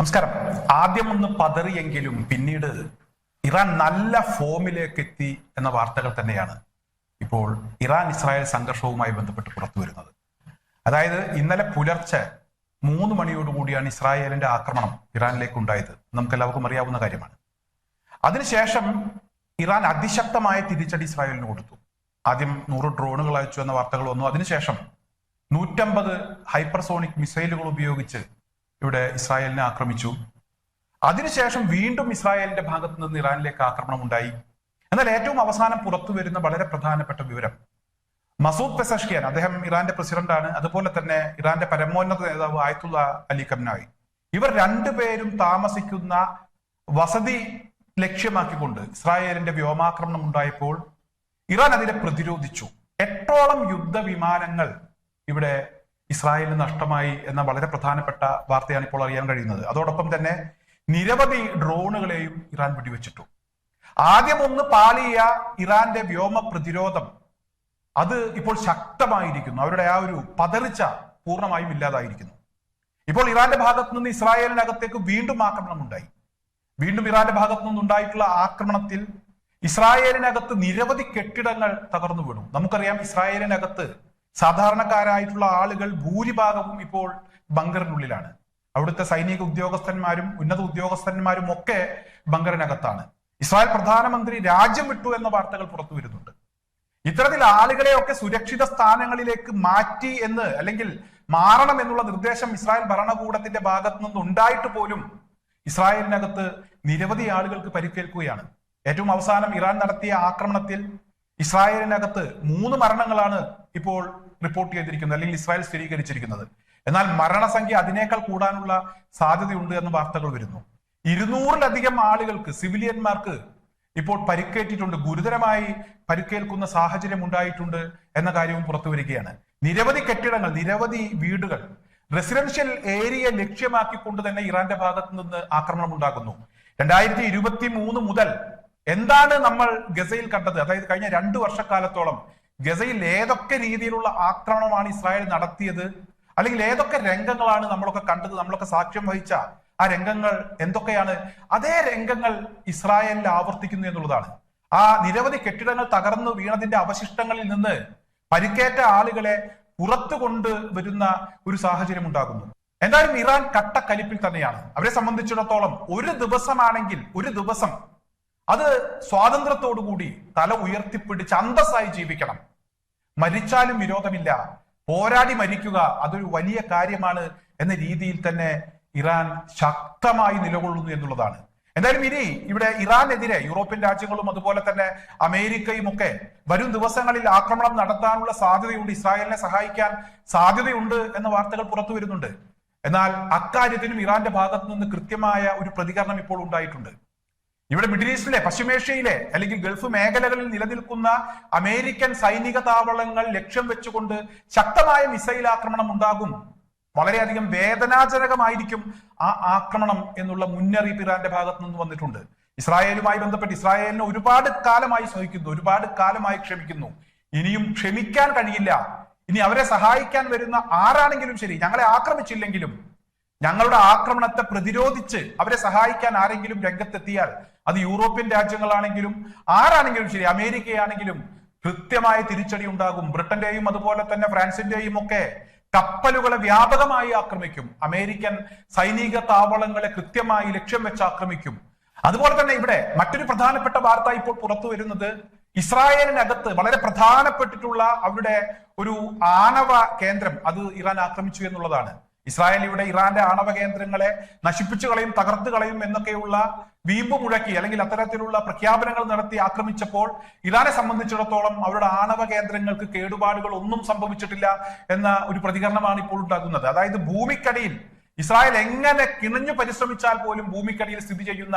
നമസ്കാരം. ആദ്യം ഒന്ന് പതറിയെങ്കിലും പിന്നീട് ഇറാൻ നല്ല ഫോമിലേക്ക് എത്തി എന്ന വാർത്തകൾ തന്നെയാണ് ഇപ്പോൾ ഇറാൻ ഇസ്രായേൽ സംഘർഷവുമായി ബന്ധപ്പെട്ട് പുറത്തു വരുന്നത്. അതായത് ഇന്നലെ പുലർച്ചെ മൂന്ന് മണിയോടുകൂടിയാണ് ഇസ്രായേലിന്റെ ആക്രമണം ഇറാനിലേക്ക് ഉണ്ടായത്. നമുക്ക് എല്ലാവർക്കും അറിയാവുന്ന കാര്യമാണ്. അതിനുശേഷം ഇറാൻ അതിശക്തമായ തിരിച്ചടി ഇസ്രായേലിന് കൊടുത്തു. ആദ്യം നൂറ് ഡ്രോണുകൾ അയച്ചു എന്ന വാർത്തകൾ വന്നു. അതിനുശേഷം നൂറ്റമ്പത് ഹൈപ്പർസോണിക് മിസൈലുകൾ ഉപയോഗിച്ച് ഇവിടെ ഇസ്രായേലിനെ ആക്രമിച്ചു. അതിനുശേഷം വീണ്ടും ഇസ്രായേലിന്റെ ഭാഗത്ത് നിന്ന് ഇറാനിലേക്ക് ആക്രമണം ഉണ്ടായി എന്നാൽ ഏറ്റവും അവസാനം പുറത്തു വരുന്ന വളരെ പ്രധാനപ്പെട്ട വിവരം. മസൂദ് പെസഷ്കിയാൻ അദ്ദേഹം ഇറാന്റെ പ്രസിഡന്റാണ് അതുപോലെ തന്നെ ഇറാന്റെ പരമോന്നത നേതാവ് ആയത്തുള്ള അലി കംനായി ഇവർ രണ്ടുപേരും താമസിക്കുന്ന വസതി ലക്ഷ്യമാക്കിക്കൊണ്ട് ഇസ്രായേലിന്റെ വ്യോമാക്രമണം ഉണ്ടായപ്പോൾ ഇറാൻ അതിനെ പ്രതിരോധിച്ചു. എട്ടോളം യുദ്ധവിമാനങ്ങൾ ഇവിടെ ഇസ്രായേലിന് നഷ്ടമായി എന്ന വളരെ പ്രധാനപ്പെട്ട വാർത്തയാണ് ഇപ്പോൾ അറിയാൻ കഴിയുന്നത്. അതോടൊപ്പം തന്നെ നിരവധി ഡ്രോണുകളെയും ഇറാൻ വെടിവെച്ചിട്ടു. ആദ്യം ഒന്ന് പാലിയ ഇറാന്റെ വ്യോമ പ്രതിരോധം. അത് ഇപ്പോൾ ശക്തമായിരിക്കുന്നു. അവരുടെ ആ ഒരു പതറിച്ച പൂർണമായും ഇല്ലാതായിരിക്കുന്നു. ഇപ്പോൾ ഇറാന്റെ ഭാഗത്ത് നിന്ന് ഇസ്രായേലിനകത്തേക്ക് വീണ്ടും ആക്രമണം ഉണ്ടായി വീണ്ടും ഇറാന്റെ ഭാഗത്തു നിന്നുണ്ടായിട്ടുള്ള ആക്രമണത്തിൽ ഇസ്രായേലിനകത്ത് നിരവധി കെട്ടിടങ്ങൾ തകർന്നു വീണു. നമുക്കറിയാം ഇസ്രായേലിനകത്ത് സാധാരണക്കാരായിട്ടുള്ള ആളുകൾ ഭൂരിഭാഗവും ഇപ്പോൾ ബങ്കറിനുള്ളിലാണ്. അവിടുത്തെ സൈനിക ഉദ്യോഗസ്ഥന്മാരും ഉന്നത ഉദ്യോഗസ്ഥന്മാരും ഒക്കെ ബങ്കറിനകത്താണ്. ഇസ്രായേൽ പ്രധാനമന്ത്രി രാജ്യം വിട്ടു എന്ന വാർത്തകൾ പുറത്തു വരുന്നുണ്ട്. ഇത്തരത്തിൽ ആളുകളെയൊക്കെ സുരക്ഷിത സ്ഥാനങ്ങളിലേക്ക് മാറ്റി എന്ന് അല്ലെങ്കിൽ മാറണം എന്നുള്ള നിർദ്ദേശം ഇസ്രായേൽ ഭരണകൂടത്തിന്റെ ഭാഗത്തു നിന്ന് ഉണ്ടായിട്ട് പോലും ഇസ്രായേലിനകത്ത് നിരവധി ആളുകൾക്ക് പരിക്കേൽക്കുകയാണ്. ഏറ്റവും അവസാനം ഇറാൻ നടത്തിയ ആക്രമണത്തിൽ ഇസ്രായേലിനകത്ത് മൂന്ന് മരണങ്ങളാണ് ഇപ്പോൾ റിപ്പോർട്ട് ചെയ്തിരിക്കുന്നത് അല്ലെങ്കിൽ ഇസ്രായേൽ സ്ഥിരീകരിച്ചിരിക്കുന്നത്. എന്നാൽ മരണസംഖ്യ അതിനേക്കാൾ കൂടാനുള്ള സാധ്യതയുണ്ട് എന്ന് വാർത്തകൾ വരുന്നു. ഇരുന്നൂറിലധികം ആളുകൾക്ക് സിവിലിയന്മാർക്ക് ഇപ്പോൾ പരിക്കേറ്റിട്ടുണ്ട്. ഗുരുതരമായി പരിക്കേൽക്കുന്ന സാഹചര്യം ഉണ്ടായിട്ടുണ്ട് എന്ന കാര്യവും പുറത്തു വരികയാണ്. നിരവധി കെട്ടിടങ്ങൾ നിരവധി വീടുകൾ റെസിഡൻഷ്യൽ ഏരിയ ലക്ഷ്യമാക്കിക്കൊണ്ട് തന്നെ ഇറാന്റെ ഭാഗത്ത് നിന്ന് ആക്രമണം ഉണ്ടാകുന്നു. രണ്ടായിരത്തി ഇരുപത്തി മൂന്ന് മുതൽ എന്താണ് നമ്മൾ ഗസയിൽ കണ്ടത്? അതായത് കഴിഞ്ഞ രണ്ടു വർഷക്കാലത്തോളം ഗസയിൽ ഏതൊക്കെ രീതിയിലുള്ള ആക്രമണമാണ് ഇസ്രായേൽ നടത്തിയത്? അല്ലെങ്കിൽ ഏതൊക്കെ രംഗങ്ങളാണ് നമ്മളൊക്കെ കണ്ടത്? നമ്മളൊക്കെ സാക്ഷ്യം വഹിച്ച ആ രംഗങ്ങൾ എന്തൊക്കെയാണ്? അതേ രംഗങ്ങൾ ഇസ്രായേലിൽ ആവർത്തിക്കുന്നു എന്നുള്ളതാണ്. ആ നിരവധി കെട്ടിടങ്ങൾ തകർന്നു വീണതിന്റെ അവശിഷ്ടങ്ങളിൽ നിന്ന് പരിക്കേറ്റ ആളുകളെ പുറത്തു കൊണ്ട് വരുന്ന ഒരു സാഹചര്യം ഉണ്ടാകുന്നു. എന്തായാലും ഇറാൻ കട്ടക്കലിപ്പിൽ തന്നെയാണ്. അവരെ സംബന്ധിച്ചിടത്തോളം ഒരു ദിവസമാണെങ്കിൽ ഒരു ദിവസം അത് സ്വാതന്ത്ര്യത്തോടുകൂടി തല ഉയർത്തിപ്പിടിച്ച് അന്തസ്സായി ജീവിക്കണം. മരിച്ചാലും വിരോധമില്ല. പോരാടി മരിക്കുക അതൊരു വലിയ കാര്യമാണ് എന്ന രീതിയിൽ തന്നെ ഇറാൻ ശക്തമായി നിലകൊള്ളുന്നു എന്നുള്ളതാണ്. എന്തായാലും ഇനി ഇവിടെ ഇറാനെതിരെ യൂറോപ്യൻ രാജ്യങ്ങളും അതുപോലെ തന്നെ അമേരിക്കയും ഒക്കെ വരും ദിവസങ്ങളിൽ ആക്രമണം നടത്താനുള്ള സാധ്യതയുണ്ട്. ഇസ്രായേലിനെ സഹായിക്കാൻ സാധ്യതയുണ്ട് എന്ന വാർത്തകൾ പുറത്തു വരുന്നുണ്ട്. എന്നാൽ അക്കാര്യത്തിനും ഇറാന്റെ ഭാഗത്തു നിന്ന് കൃത്യമായ ഒരു പ്രതികരണം ഇപ്പോൾ ഉണ്ടായിട്ടുണ്ട്. ഇവിടെ മിഡിൽ ഈസ്റ്റിലെ പശ്ചിമേഷ്യയിലെ അല്ലെങ്കിൽ ഗൾഫ് മേഖലകളിൽ നിലനിൽക്കുന്ന അമേരിക്കൻ സൈനിക താവളങ്ങൾ ലക്ഷ്യം വെച്ചുകൊണ്ട് ശക്തമായ മിസൈൽ ആക്രമണം ഉണ്ടാകും. വളരെയധികം വേദനാജനകമായിരിക്കും ആ ആക്രമണം എന്നുള്ള മുന്നറിയിപ്പ് ഇറാന്റെ ഭാഗത്ത് നിന്ന് വന്നിട്ടുണ്ട്. ഇസ്രായേലുമായി ബന്ധപ്പെട്ട് ഇസ്രായേലിനെ ഒരുപാട് കാലമായി സഹിക്കുന്നു ഒരുപാട് കാലമായി ക്ഷമിക്കുന്നു. ഇനിയും ക്ഷമിക്കാൻ കഴിയില്ല. ഇനി അവരെ സഹായിക്കാൻ വരുന്ന ആരാണെങ്കിലും ശരി ഞങ്ങളെ ആക്രമിച്ചില്ലെങ്കിലും ഞങ്ങളുടെ ആക്രമണത്തെ പ്രതിരോധിച്ച് അവരെ സഹായിക്കാൻ ആരെങ്കിലും രംഗത്തെത്തിയാൽ അത് യൂറോപ്യൻ രാജ്യങ്ങളാണെങ്കിലും ആരാണെങ്കിലും ശരി അമേരിക്കയാണെങ്കിലും കൃത്യമായ തിരിച്ചടി ഉണ്ടാകും. ബ്രിട്ടന്റെയും അതുപോലെ തന്നെ ഫ്രാൻസിന്റെയും ഒക്കെ കപ്പലുകളെ വ്യാപകമായി ആക്രമിക്കും. അമേരിക്കൻ സൈനിക താവളങ്ങളെ കൃത്യമായി ലക്ഷ്യം വെച്ച് ആക്രമിക്കും. അതുപോലെ തന്നെ ഇവിടെ മറ്റൊരു പ്രധാനപ്പെട്ട വാർത്ത ഇപ്പോൾ പുറത്തു വരുന്നത് ഇസ്രായേലിനകത്ത് വളരെ പ്രധാനപ്പെട്ടിട്ടുള്ള അവരുടെ ഒരു ആണവ കേന്ദ്രം അത് ഇറാൻ ആക്രമിച്ചു എന്നുള്ളതാണ്. ഇസ്രായേൽ ഇവിടെ ഇറാന്റെ ആണവ കേന്ദ്രങ്ങളെ നശിപ്പിച്ചു കളയും തകർത്ത് കളയും എന്നൊക്കെയുള്ള വീമ്പ് മുഴക്കി അല്ലെങ്കിൽ അത്തരത്തിലുള്ള പ്രഖ്യാപനങ്ങൾ നടത്തി ആക്രമിച്ചപ്പോൾ ഇറാനെ സംബന്ധിച്ചിടത്തോളം അവരുടെ ആണവ കേന്ദ്രങ്ങൾക്ക് കേടുപാടുകൾ ഒന്നും സംഭവിച്ചിട്ടില്ല എന്ന ഒരു പ്രതികരണമാണ് ഇപ്പോൾ ഉണ്ടാകുന്നത്. അതായത് ഭൂമിക്കടിയിൽ ഇസ്രായേൽ എങ്ങനെ കിണഞ്ഞു പരിശ്രമിച്ചാൽ പോലും ഭൂമിക്കടിയിൽ സ്ഥിതി ചെയ്യുന്ന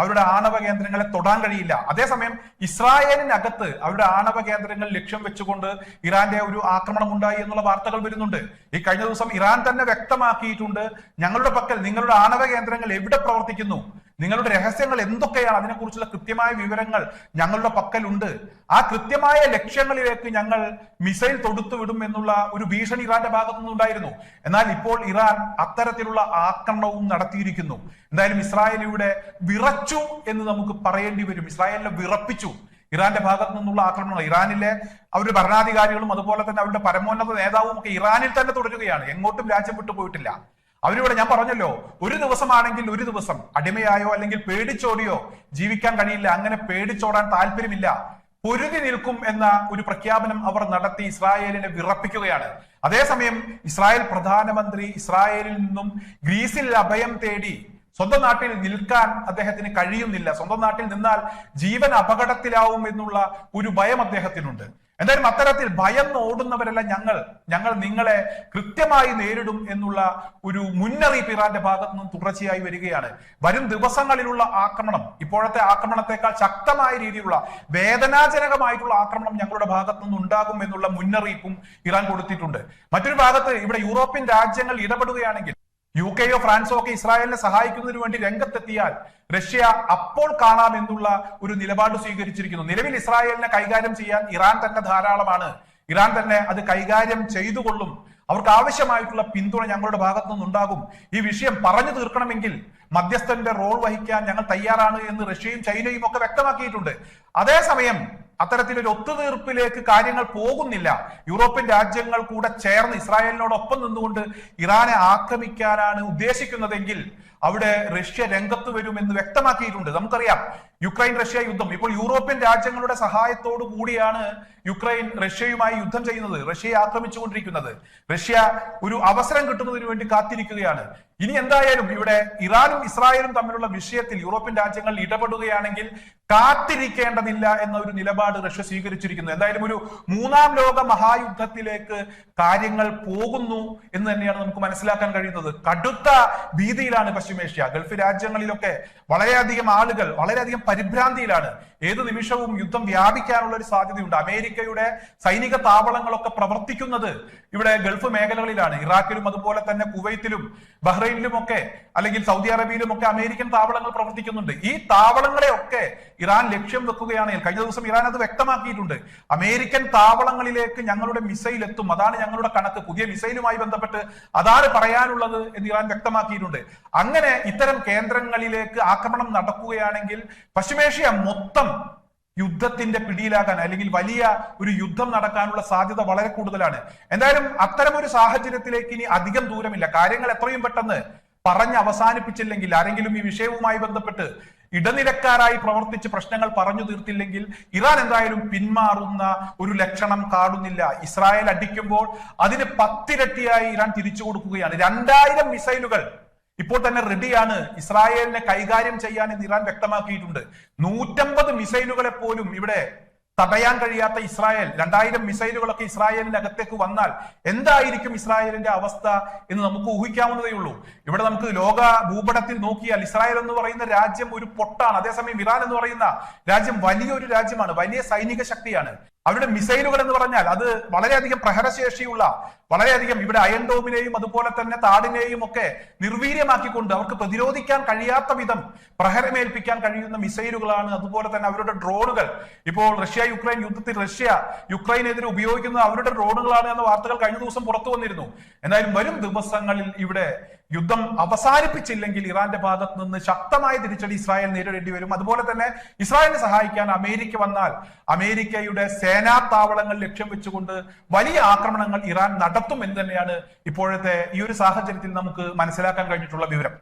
അവരുടെ ആണവ കേന്ദ്രങ്ങളെ തൊടാൻ കഴിയില്ല. അതേസമയം ഇസ്രായേലിനകത്ത് അവരുടെ ആണവ കേന്ദ്രങ്ങൾ ലക്ഷ്യം വെച്ചുകൊണ്ട് ഇറാന്റെ ഒരു ആക്രമണം ഉണ്ടായി എന്നുള്ള വാർത്തകൾ വരുന്നുണ്ട്. ഈ കഴിഞ്ഞ ദിവസം ഇറാൻ തന്നെ വ്യക്തമാക്കിയിട്ടുണ്ട് ഞങ്ങളുടെ പക്കൽ നിങ്ങളുടെ ആണവ കേന്ദ്രങ്ങൾ എവിടെ പ്രവർത്തിക്കുന്നു? നിങ്ങളുടെ രഹസ്യങ്ങൾ എന്തൊക്കെയാണ്? അതിനെക്കുറിച്ചുള്ള കൃത്യമായ വിവരങ്ങൾ ഞങ്ങളുടെ പക്കലുണ്ട്. ആ കൃത്യമായ ലക്ഷ്യങ്ങളിലേക്ക് ഞങ്ങൾ മിസൈൽ തൊടുത്തു വിടും എന്നുള്ള ഒരു ഭീഷണി ഇറാന്റെ ഭാഗത്തു നിന്നുണ്ടായിരുന്നു. എന്നാൽ ഇപ്പോൾ ഇറാൻ അത്തരത്തിലുള്ള ആക്രമണവും നടത്തിയിരിക്കുന്നു. എന്തായാലും ഇസ്രായേലിയുടെ വിറച്ചു എന്ന് നമുക്ക് പറയേണ്ടി വരും. ഇസ്രായേലിനെ വിറപ്പിച്ചു ഇറാന്റെ ഭാഗത്തു നിന്നുള്ള ആക്രമണങ്ങൾ. ഇറാനിലെ അവരുടെ ഭരണാധികാരികളും അതുപോലെ തന്നെ അവരുടെ പരമോന്നത നേതാവും ഒക്കെ ഇറാനിൽ തന്നെ തുടരുകയാണ്. എങ്ങോട്ടും രാജ്യം വിട്ടു പോയിട്ടില്ല അവരിവിടെ ഞാൻ പറഞ്ഞല്ലോ ഒരു ദിവസമാണെങ്കിൽ ഒരു ദിവസം അടിമയായോ അല്ലെങ്കിൽ പേടിച്ചോടിയോ ജീവിക്കാൻ കഴിയില്ല അങ്ങനെ പേടിച്ചോടാൻ താല്പര്യമില്ല. പൊരുതി നിൽക്കും എന്ന ഒരു പ്രഖ്യാപനം അവർ നടത്തി ഇസ്രായേലിനെ വിറപ്പിക്കുകയാണ്. അതേസമയം ഇസ്രായേൽ പ്രധാനമന്ത്രി ഇസ്രായേലിൽ നിന്നും ഗ്രീസിൽ അഭയം തേടി സ്വന്തം നാട്ടിൽ നിൽക്കാൻ അദ്ദേഹത്തിന് കഴിയുന്നില്ല. സ്വന്തം നാട്ടിൽ നിന്നാൽ ജീവൻ അപകടത്തിലാവും എന്നുള്ള ഒരു ഭയം അദ്ദേഹത്തിനുണ്ട്. എന്തായാലും അത്തരത്തിൽ ഭയം ഓടുന്നവരല്ല ഞങ്ങൾ ഞങ്ങൾ നിങ്ങളെ കൃത്യമായി നേരിടും എന്നുള്ള ഒരു മുന്നറിയിപ്പ് ഇറാന്റെ ഭാഗത്തു നിന്നും തുടർച്ചയായി വരികയാണ്. വരും ദിവസങ്ങളിലുള്ള ആക്രമണം ഇപ്പോഴത്തെ ആക്രമണത്തെക്കാൾ ശക്തമായ രീതിയിലുള്ള വേദനാജനകമായിട്ടുള്ള ആക്രമണം ഞങ്ങളുടെ ഭാഗത്തു നിന്ന് ഉണ്ടാകും എന്നുള്ള മുന്നറിയിപ്പും ഇറാൻ കൊടുത്തിട്ടുണ്ട്. മറ്റൊരു ഭാഗത്ത് ഇവിടെ യൂറോപ്യൻ രാജ്യങ്ങൾ ഇടപെടുകയാണെങ്കിൽ യു കെയോ ഫ്രാൻസോ ഒക്കെ ഇസ്രായേലിനെ സഹായിക്കുന്നതിന് വേണ്ടി രംഗത്തെത്തിയാൽ റഷ്യ അപ്പോൾ കാണാം എന്നുള്ള ഒരു നിലപാട് സ്വീകരിച്ചിരിക്കുന്നു. നിലവിൽ ഇസ്രായേലിനെ കൈകാര്യം ചെയ്യാൻ ഇറാൻ തന്നെ ധാരാളമാണ്. ഇറാൻ തന്നെ അത് കൈകാര്യം ചെയ്തുകൊള്ളും. അവർക്ക് ആവശ്യമായിട്ടുള്ള പിന്തുണ ഞങ്ങളുടെ ഭാഗത്തു നിന്നുണ്ടാകും. ഈ വിഷയം പറഞ്ഞു തീർക്കണമെങ്കിൽ മധ്യസ്ഥന്റെ റോൾ വഹിക്കാൻ ഞങ്ങൾ തയ്യാറാണ് എന്ന് റഷ്യയും ചൈനയും ഒക്കെ വ്യക്തമാക്കിയിട്ടുണ്ട്. അതേസമയം അത്തരത്തിലൊരു ഒത്തുതീർപ്പിലേക്ക് കാര്യങ്ങൾ പോകുന്നില്ല. യൂറോപ്യൻ രാജ്യങ്ങൾ കൂടെ ചേർന്ന് ഇസ്രായേലിനോടൊപ്പം നിന്നുകൊണ്ട് ഇറാനെ ആക്രമിക്കാനാണ് ഉദ്ദേശിക്കുന്നതെങ്കിൽ അവിടെ റഷ്യ രംഗത്ത് വരുമെന്ന് വ്യക്തമാക്കിയിട്ടുണ്ട്. നമുക്കറിയാം യുക്രൈൻ റഷ്യ യുദ്ധം. ഇപ്പോൾ യൂറോപ്യൻ രാജ്യങ്ങളുടെ സഹായത്തോടു കൂടിയാണ് യുക്രൈൻ റഷ്യയുമായി യുദ്ധം ചെയ്യുന്നത് റഷ്യയെ ആക്രമിച്ചുകൊണ്ടിരിക്കുന്നത്. റഷ്യ ഒരു അവസരം കിട്ടുന്നതിന് വേണ്ടി കാത്തിരിക്കുകയാണ്. ഇനി എന്തായാലും ഇവിടെ ഇറാനും ഇസ്രായേലും തമ്മിലുള്ള വിഷയത്തിൽ യൂറോപ്യൻ രാജ്യങ്ങൾ ഇടപെടുകയാണെങ്കിൽ കാത്തിരിക്കേണ്ടതില്ല എന്ന ഒരു നിലപാട് റഷ്യ സ്വീകരിച്ചിരിക്കുന്നു. എന്തായാലും ഒരു മൂന്നാം ലോക മഹായുദ്ധത്തിലേക്ക് കാര്യങ്ങൾ പോകുന്നു എന്ന് തന്നെയാണ് നമുക്ക് മനസ്സിലാക്കാൻ കഴിയുന്നത്. കടുത്ത ഭീതിയിലാണ് പശ്ചിമേഷ്യ. ഗൾഫ് രാജ്യങ്ങളിലൊക്കെ വളരെയധികം ആളുകൾ വളരെയധികം പരിഭ്രാന്തിയിലാണ്. ഏത് നിമിഷവും യുദ്ധം വ്യാപിക്കാനുള്ള ഒരു സാധ്യതയുണ്ട്. അമേരിക്കയുടെ സൈനിക താവളങ്ങളൊക്കെ പ്രവർത്തിക്കുന്നത് ഇവിടെ ഗൾഫ് മേഖലകളിലാണ്. ഇറാഖിലും അതുപോലെ തന്നെ കുവൈത്തിലും ബഹ്റൈനിലും ഒക്കെ അല്ലെങ്കിൽ സൗദി അറേബ്യയിലും ഒക്കെ അമേരിക്കൻ താവളങ്ങൾ പ്രവർത്തിക്കുന്നുണ്ട്. ഈ താവളങ്ങളെ ഒക്കെ ഇറാൻ ലക്ഷ്യം വെക്കുകയാണെങ്കിൽ കഴിഞ്ഞ ദിവസം ഇറാൻ അത് വ്യക്തമാക്കിയിട്ടുണ്ട്. അമേരിക്കൻ താവളങ്ങളിലേക്ക് ഞങ്ങളുടെ മിസൈൽ എത്തും. അതാണ് ഞങ്ങളുടെ കണക്ക്. പുതിയ മിസൈലുമായി ബന്ധപ്പെട്ട് അതാണ് പറയാനുള്ളത് എന്ന് ഇറാൻ വ്യക്തമാക്കിയിട്ടുണ്ട്. അങ്ങനെ ഇത്തരം കേന്ദ്രങ്ങളിലേക്ക് ആക്രമണം നടക്കുകയാണെങ്കിൽ പശ്ചിമേഷ്യ മൊത്തം യുദ്ധത്തിന്റെ പിടിയിലാകാൻ അല്ലെങ്കിൽ വലിയ ഒരു യുദ്ധം നടക്കാനുള്ള സാധ്യത വളരെ കൂടുതലാണ്. എന്തായാലും അത്തരം ഒരു സാഹചര്യത്തിലേക്ക് ഇനി അധികം ദൂരമില്ല. കാര്യങ്ങൾ എത്രയും പെട്ടെന്ന് പറഞ്ഞ് അവസാനിപ്പിച്ചില്ലെങ്കിൽ ആരെങ്കിലും ഈ വിഷയവുമായി ബന്ധപ്പെട്ട് ഇടനിലക്കാരായി പ്രവർത്തിച്ച് പ്രശ്നങ്ങൾ പറഞ്ഞു തീർത്തില്ലെങ്കിൽ ഇറാൻ എന്തായാലും പിന്മാറുന്ന ഒരു ലക്ഷണം കാണുന്നില്ല. ഇസ്രായേൽ അടിക്കുമ്പോൾ അതിന് പത്തിരട്ടിയായി ഇറാൻ തിരിച്ചു കൊടുക്കുകയാണ്. രണ്ടായിരം മിസൈലുകൾ ഇപ്പോൾ തന്നെ റെഡിയാണ് ഇസ്രായേലിനെ കൈകാര്യം ചെയ്യാൻ എന്ന് ഇറാൻ വ്യക്തമാക്കിയിട്ടുണ്ട്. നൂറ്റമ്പത് മിസൈലുകളെ പോലും ഇവിടെ തടയാൻ കഴിയാത്ത ഇസ്രായേൽ രണ്ടായിരം മിസൈലുകളൊക്കെ ഇസ്രായേലിന്റെ അകത്തേക്ക് വന്നാൽ എന്തായിരിക്കും ഇസ്രായേലിന്റെ അവസ്ഥ എന്ന് നമുക്ക് ഊഹിക്കാവുന്നതേ ഉള്ളൂ. ഇവിടെ നമുക്ക് ലോക ഭൂപടത്തിൽ നോക്കിയാൽ ഇസ്രായേൽ എന്ന് പറയുന്ന രാജ്യം ഒരു പൊട്ടാണ്. അതേസമയം ഇറാൻ എന്ന് പറയുന്ന രാജ്യം വലിയൊരു രാജ്യമാണ് വലിയ സൈനിക ശക്തിയാണ്. അവരുടെ മിസൈലുകൾ എന്ന് പറഞ്ഞാൽ അത് വളരെയധികം പ്രഹരശേഷിയുള്ള വളരെയധികം ഇവിടെ അയൺ ഡോമിനെയും അതുപോലെ തന്നെ താടിനെയും ഒക്കെ നിർവീര്യമാക്കിക്കൊണ്ട് അവർക്ക് പ്രതിരോധിക്കാൻ കഴിയാത്ത വിധം പ്രഹരമേൽപ്പിക്കാൻ കഴിയുന്ന മിസൈലുകളാണ്. അതുപോലെ തന്നെ അവരുടെ ഡ്രോണുകൾ. ഇപ്പോൾ റഷ്യ യുക്രൈൻ യുദ്ധത്തിൽ റഷ്യ യുക്രൈനെതിരെ ഉപയോഗിക്കുന്ന അവരുടെ ഡ്രോണുകളാണ് എന്ന വാർത്തകൾ കഴിഞ്ഞ ദിവസം പുറത്തു വന്നിരുന്നു. എന്നാലും വരും ദിവസങ്ങളിൽ ഇവിടെ യുദ്ധം അവസാനിപ്പിച്ചില്ലെങ്കിൽ ഇറാന്റെ ഭാഗത്ത് നിന്ന് ശക്തമായ തിരിച്ചടി ഇസ്രായേൽ നേരിടേണ്ടി വരും. അതുപോലെ തന്നെ ഇസ്രായേലിനെ സഹായിക്കാൻ അമേരിക്ക വന്നാൽ അമേരിക്കയുടെ സേനാ താവളങ്ങൾ ലക്ഷ്യം വെച്ചുകൊണ്ട് വലിയ ആക്രമണങ്ങൾ ഇറാൻ നടത്തും എന്ന് തന്നെയാണ് ഇപ്പോഴത്തെ ഈ ഒരു സാഹചര്യത്തിൽ നമുക്ക് മനസ്സിലാക്കാൻ കഴിഞ്ഞിട്ടുള്ള വിവരം.